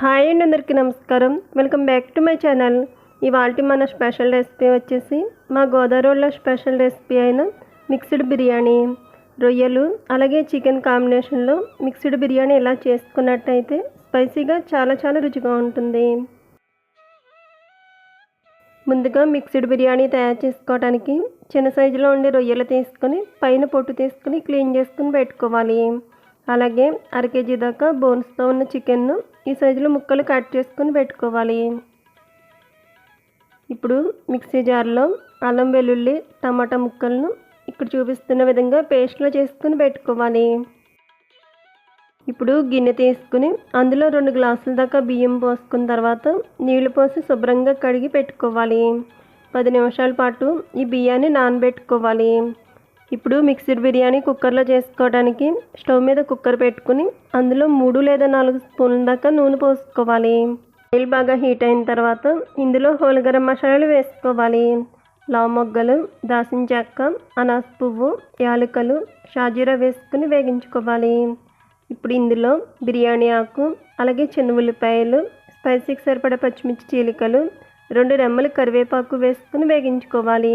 Hi అండి అందరికీ నమస్కారం. Welcome back to my channel. ఇవాళ మన స్పెషల్ రెసిపీ వచ్చేసి మా గోదావరిలో స్పెషల్ రెసిపీ అయిన మిక్స్డ్ బిర్యానీ రొయ్యలు అలాగే చికెన్ కాంబినేషన్లో మిక్స్డ్ బిర్యానీ ఎలా చేసుకున్నట్టయితే స్పైసీగా చాలా చాలా రుచిగా ఉంటుంది. ముందుగా మిక్స్డ్ బిర్యానీ తయారు చేసుకోవడానికి చిన్న సైజులో ఉండే రొయ్యలు తీసుకొని పైన పొట్టు తీసుకొని క్లీన్ చేసుకుని పెట్టుకోవాలి. అలాగే అర కేజీ దాకా బోన్స్తో ఉన్న చికెన్ను ఈ సైజులో ముక్కలు కట్ చేసుకొని పెట్టుకోవాలి. ఇప్పుడు మిక్సీ జార్లో అల్లం వెల్లుల్లి టమాటా ముక్కలను ఇక్కడ చూపిస్తున్న విధంగా పేస్ట్లో చేసుకుని పెట్టుకోవాలి. ఇప్పుడు గిన్నె తీసుకుని అందులో రెండు గ్లాసుల దాకా బియ్యం పోసుకున్న తర్వాత నీళ్ళు పోసి శుభ్రంగా కడిగి పెట్టుకోవాలి. పది నిమిషాల పాటు ఈ బియ్యాన్ని నానబెట్టుకోవాలి. ఇప్పుడు మిక్స్డ్ బిర్యానీ కుక్కర్లో చేసుకోవడానికి స్టవ్ మీద కుక్కర్ పెట్టుకుని అందులో మూడు లేదా నాలుగు స్పూన్ల దాకా నూనె పోసుకోవాలి. ఆయిల్ బాగా హీట్ అయిన తర్వాత ఇందులో హోల్ గరం మసాలాలు వేసుకోవాలి. లావు మొగ్గలు దాసిన చెక్క అనాస పువ్వు యాలకులు షాజీరా వేసుకుని వేగించుకోవాలి. ఇప్పుడు ఇందులో బిర్యానీ ఆకు అలాగే చిన్న ఉల్లిపాయలు స్పైసీకి సరిపడే పచ్చిమిర్చి చీలికలు రెండు రెమ్మలు కరివేపాకు వేసుకుని వేగించుకోవాలి.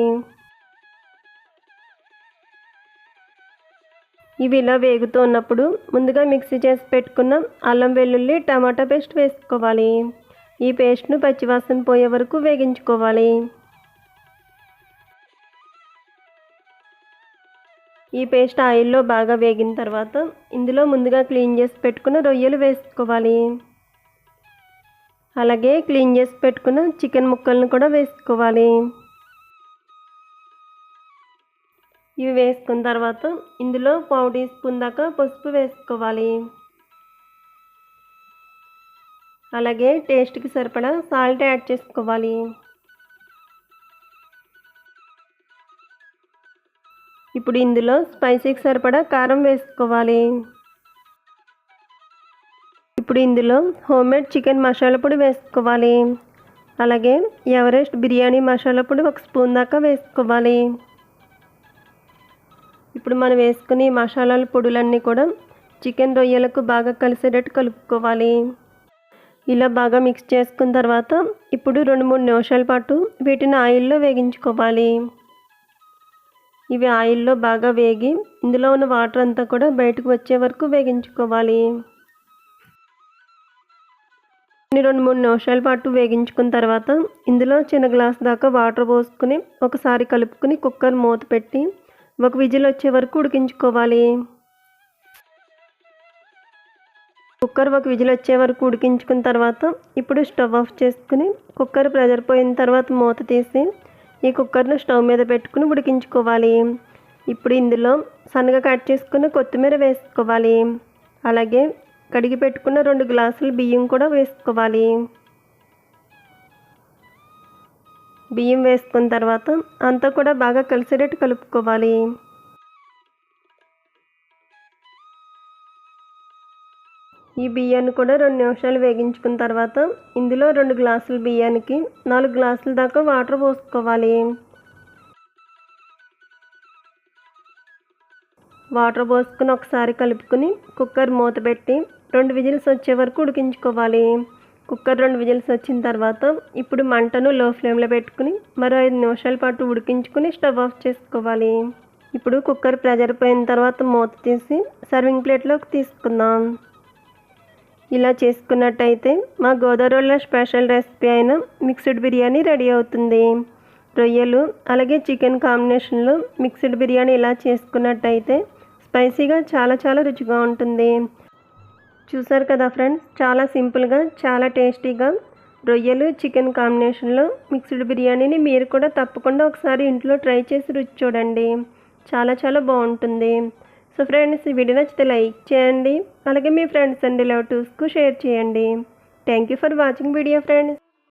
ఇవి ఇలా వేగుతున్నప్పుడు ముందుగా మిక్సీ చేసి పెట్టుకున్న అల్లం వెల్లుల్లి టమాటా పేస్ట్ వేసుకోవాలి. ఈ పేస్ట్ను పచ్చివాసన పోయే వరకు వేగించుకోవాలి. ఈ పేస్ట్ ఆయిల్లో బాగా వేగిన తర్వాత ఇందులో ముందుగా క్లీన్ చేసి పెట్టుకున్న రొయ్యలు వేసుకోవాలి. అలాగే క్లీన్ చేసి పెట్టుకున్న చికెన్ ముక్కలను కూడా వేసుకోవాలి. ఇవి వేసుకున్న తర్వాత ఇందులో పావు టీ స్పూన్ దాకా పసుపు వేసుకోవాలి. అలాగే టేస్ట్కి సరిపడా సాల్ట్ యాడ్ చేసుకోవాలి. ఇప్పుడు ఇందులో స్పైసీకి సరిపడా కారం వేసుకోవాలి. ఇప్పుడు ఇందులో హోమ్మేడ్ చికెన్ మసాలా పొడి వేసుకోవాలి. అలాగే ఎవరెస్ట్ బిర్యానీ మసాలా పొడి ఒక స్పూన్ దాకా వేసుకోవాలి. ఇప్పుడు మనం వేసుకుని మసాలాల పొడులన్నీ కూడా చికెన్ రొయ్యలకు బాగా కలిసేటట్టు కలుపుకోవాలి. ఇలా బాగా మిక్స్ చేసుకున్న తర్వాత ఇప్పుడు రెండు మూడు నిమిషాల పాటు వీటిని ఆయిల్లో వేగించుకోవాలి. ఇవి ఆయిల్లో బాగా వేగి ఇందులో ఉన్న వాటర్ అంతా కూడా బయటకు వచ్చే వరకు వేగించుకోవాలి. రెండు మూడు నిమిషాల పాటు వేగించుకున్న తర్వాత ఇందులో చిన్న గ్లాస్ దాకా వాటర్ పోసుకుని ఒకసారి కలుపుకుని కుక్కర్ మూత పెట్టి ఒక విజిల్ వచ్చే వరకు ఉడికించుకోవాలి. కుక్కర్ ఒక విజిల్ వచ్చే వరకు ఉడికించుకున్న తర్వాత ఇప్పుడు స్టవ్ ఆఫ్ చేసుకుని కుక్కర్ ప్రెజర్ పోయిన తర్వాత మూత తీసి ఈ కుక్కర్ను స్టవ్ మీద పెట్టుకుని ఉడికించుకోవాలి. ఇప్పుడు ఇందులో సన్నగా కట్ చేసుకున్న కొత్తిమీర వేసుకోవాలి. అలాగే కడిగి పెట్టుకున్న రెండు గ్లాసులు బియ్యం కూడా వేసుకోవాలి. బియ్యం వేసుకున్న తర్వాత అంతా కూడా బాగా కలిసేటట్టు కలుపుకోవాలి. ఈ బియ్యాన్ని కూడా రెండు నిమిషాలు వేగించుకున్న తర్వాత ఇందులో రెండు గ్లాసుల బియ్యానికి నాలుగు గ్లాసుల దాకా వాటర్ పోసుకోవాలి. వాటర్ పోసుకుని ఒకసారి కలుపుకుని కుక్కర్ మూత పెట్టి రెండు విజిల్స్ వచ్చే వరకు ఉడికించుకోవాలి. కుక్కర్ రెండు విజిల్స్ వచ్చిన తర్వాత ఇప్పుడు మంటను లో ఫ్లేమ్లో పెట్టుకుని మరో ఐదు నిమిషాల పాటు ఉడికించుకుని స్టవ్ ఆఫ్ చేసుకోవాలి. ఇప్పుడు కుక్కర్ ప్రెజర్ పోయిన తర్వాత మూత తీసి సర్వింగ్ ప్లేట్లోకి తీసుకుందాం. ఇలా చేసుకున్నట్టయితే మా గోదావరిలో స్పెషల్ రెసిపీ అయిన మిక్స్డ్ బిర్యానీ రెడీ అవుతుంది. రొయ్యలు అలాగే చికెన్ కాంబినేషన్లో మిక్స్డ్ బిర్యానీ ఇలా చేసుకున్నట్టయితే స్పైసీగా చాలా చాలా రుచిగా ఉంటుంది. చూసారు కదా ఫ్రెండ్స్? చాలా సింపుల్గా చాలా టేస్టీగా రొయ్యలు చికెన్ కాంబినేషన్లో మిక్స్డ్ బిర్యానీని మీరు కూడా తప్పకుండా ఒకసారి ఇంట్లో ట్రై చేసి రుచి చూడండి. చాలా చాలా బాగుంటుంది. సో ఫ్రెండ్స్ ఈ వీడియో నచ్చితే లైక్ చేయండి. అలాగే మీ ఫ్రెండ్స్ అండ్ రిలేటివ్స్కు షేర్ చేయండి. Thank you for watching video friends